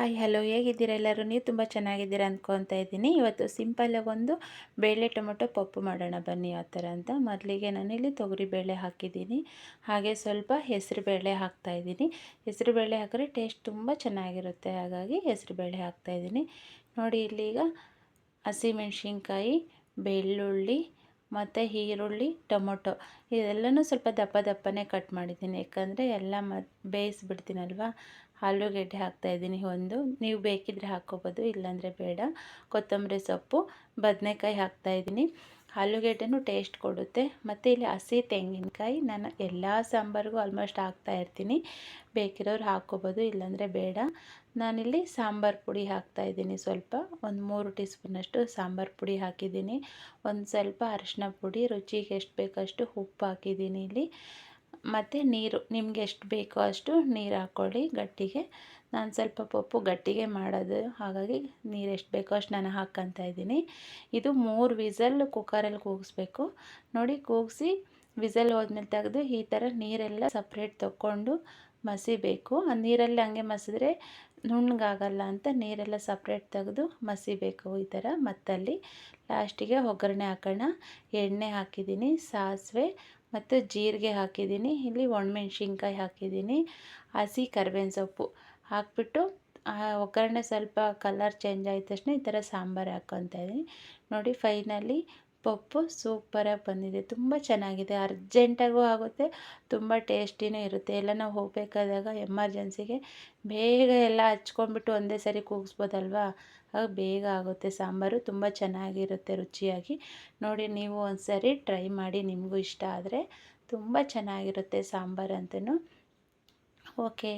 Hi, hello, ಹೇಗಿದ್ದೀರಾ ಎಲ್ಲರೂ? ನೀವು ತುಂಬ ಚೆನ್ನಾಗಿದ್ದೀರಾ ಅಂದ್ಕೊತಾ ಇದ್ದೀನಿ. ಇವತ್ತು ಸಿಂಪಲ್ಲಾಗಿ ಒಂದು ಬೇಳೆ ಟೊಮೊಟೊ ಪಪ್ಪು ಮಾಡೋಣ ಬನ್ನಿ ಯಾವ ಥರ ಅಂತ. ಮೊದಲಿಗೆ ನಾನಿಲ್ಲಿ ತೊಗರಿ ಬೇಳೆ ಹಾಕಿದ್ದೀನಿ. ಹಾಗೆ ಸ್ವಲ್ಪ ಹೆಸರು ಬೇಳೆ ಹಾಕ್ತಾಯಿದ್ದೀನಿ ಹೆಸರು ಬೇಳೆ ಹಾಕಿದ್ರೆ ಟೇಸ್ಟ್ ತುಂಬ ಚೆನ್ನಾಗಿರುತ್ತೆ. ಹಾಗಾಗಿ ಹೆಸರು ಬೇಳೆ ಹಾಕ್ತಾಯಿದ್ದೀನಿ ನೋಡಿ ಇಲ್ಲೀಗ ಹಸಿಮೆಣ್ಸಿನ್ಕಾಯಿ ಬೆಳ್ಳುಳ್ಳಿ ಮತ್ತು ಈರುಳ್ಳಿ, ಟೊಮೊಟೊ ಇದೆಲ್ಲನೂ ಸ್ವಲ್ಪ ದಪ್ಪ ದಪ್ಪನೇ ಕಟ್ ಮಾಡಿದ್ದೀನಿ. ಯಾಕಂದರೆ ಎಲ್ಲ ಮ, ಬೇಯಿಸ್ಬಿಡ್ತೀನಲ್ವ? ಆಲೂಗೆಡ್ಡೆ ಹಾಕ್ತಾಯಿದ್ದೀನಿ ಒಂದು. ನೀವು ಬೇಕಿದ್ದರೆ ಹಾಕ್ಕೋಬೋದು, ಇಲ್ಲಾಂದರೆ ಬೇಡ. ಕೊತ್ತಂಬರಿ ಸೊಪ್ಪು, ಬದನೆಕಾಯಿ ಹಾಕ್ತಾಯಿದ್ದೀನಿ ಆಲೂಗೆಡ್ಡೆನೂ ಟೇಸ್ಟ್ ಕೊಡುತ್ತೆ. ಮತ್ತು ಇಲ್ಲಿ ಹಸಿ ತೆಂಗಿನಕಾಯಿ ನಾನು ಎಲ್ಲ ಸಾಂಬಾರಿಗೂ ಆಲ್ಮೋಸ್ಟ್ ಹಾಕ್ತಾಯಿರ್ತೀನಿ ಬೇಕಿರೋರು ಹಾಕ್ಕೋಬೋದು, ಇಲ್ಲಾಂದರೆ ಬೇಡ. ನಾನಿಲ್ಲಿ ಸಾಂಬಾರು ಪುಡಿ ಹಾಕ್ತಾ ಇದ್ದೀನಿ ಸ್ವಲ್ಪ. ಒಂದು ಮೂರು ಟೀ ಸ್ಪೂನಷ್ಟು ಸಾಂಬಾರು ಪುಡಿ ಹಾಕಿದ್ದೀನಿ. ಒಂದು ಸ್ವಲ್ಪ ಅರಿಶಿನ ಪುಡಿ, ರುಚಿಗೆ ಎಷ್ಟು ಬೇಕಷ್ಟು ಉಪ್ಪು ಹಾಕಿದ್ದೀನಿ ಇಲ್ಲಿ. ಮತ್ತು ನೀರು, ನಿಮಗೆ ಎಷ್ಟು ಬೇಕೋ ಅಷ್ಟು ನೀರು ಹಾಕ್ಕೊಳ್ಳಿ ಗಟ್ಟಿಗೆ. ನಾನು ಸ್ವಲ್ಪ ಪಪ್ಪು ಗಟ್ಟಿಗೆ ಮಾಡೋದು, ಹಾಗಾಗಿ ನೀರು ಎಷ್ಟು ಬೇಕೋ ಅಷ್ಟು ನಾನು ಹಾಕ್ಕೊತಾ ಇದ್ದೀನಿ. ಇದು ಮೂರು ವಿಸಲ್ ಕುಕ್ಕರಲ್ಲಿ ಕೂಗಿಸ್ಬೇಕು. ನೋಡಿ ಕೂಗಿಸಿ ವಿಸಲ್ ಹೋದ್ಮೇಲೆ ತೆಗೆದು ಈ ಥರ ನೀರೆಲ್ಲ ಸಪ್ರೇಟ್ ತಗೊಂಡು ಮಸಿಬೇಕು. ಆ ನೀರಲ್ಲಿ ಹಂಗೆ ಮಸಿದ್ರೆ ನುಣ್ಣಗಾಗಲ್ಲ ಅಂತ ನೀರೆಲ್ಲ ಸಪ್ರೇಟ್ ತೆಗೆದು ಮಸಿಬೇಕು ಈ ಥರ ಮತ್ತಲ್ಲಿ. ಲಾಸ್ಟಿಗೆ ಒಗ್ಗರಣೆ ಹಾಕೋಣ. ಎಣ್ಣೆ ಹಾಕಿದ್ದೀನಿ, ಸಾಸಿವೆ ಮತ್ತು ಜೀರಿಗೆ ಹಾಕಿದ್ದೀನಿ. ಇಲ್ಲಿ ಒಣಮೆಣ್ಸಿನ್ಕಾಯಿ ಹಾಕಿದ್ದೀನಿ. ಹಸಿ ಕರ್ಬೇವಿನ ಸೊಪ್ಪು ಹಾಕ್ಬಿಟ್ಟು ಒಗ್ಗರಣೆ ಸ್ವಲ್ಪ ಕಲರ್ ಚೇಂಜ್ ಆದ ತಕ್ಷಣ ಈ ಥರ ಸಾಂಬಾರು ಹಾಕ್ಕೊತಾ ಇದ್ದೀನಿ. ನೋಡಿ ಫೈನಲಿ ಪಪ್ಪು ಸೂಪರಾಗಿ ಬಂದಿದೆ. ತುಂಬ ಚೆನ್ನಾಗಿದೆ. ಅರ್ಜೆಂಟಾಗೂ ಆಗುತ್ತೆ. ತುಂಬ ಟೇಸ್ಟಿನೂ ಇರುತ್ತೆ. ಎಲ್ಲ ನಾವು ಹೋಗಬೇಕಾದಾಗ ಎಮರ್ಜೆನ್ಸಿಗೆ ಬೇಗ ಎಲ್ಲ ಹಚ್ಕೊಂಡ್ಬಿಟ್ಟು ಒಂದೇ ಸರಿ ಕೂಗಿಸ್ಬೋದಲ್ವಾ? ಆಗ ಬೇಗ ಆಗುತ್ತೆ. ಸಾಂಬಾರು ತುಂಬ ಚೆನ್ನಾಗಿರುತ್ತೆ ರುಚಿಯಾಗಿ. ನೋಡಿ, ನೀವು ಒಂದು ಸರಿ ಟ್ರೈ ಮಾಡಿ ನಿಮಗೂ ಇಷ್ಟ ಆದರೆ ತುಂಬ ಚೆನ್ನಾಗಿರುತ್ತೆ ಸಾಂಬಾರು ಅಂತೂ ಓಕೆ.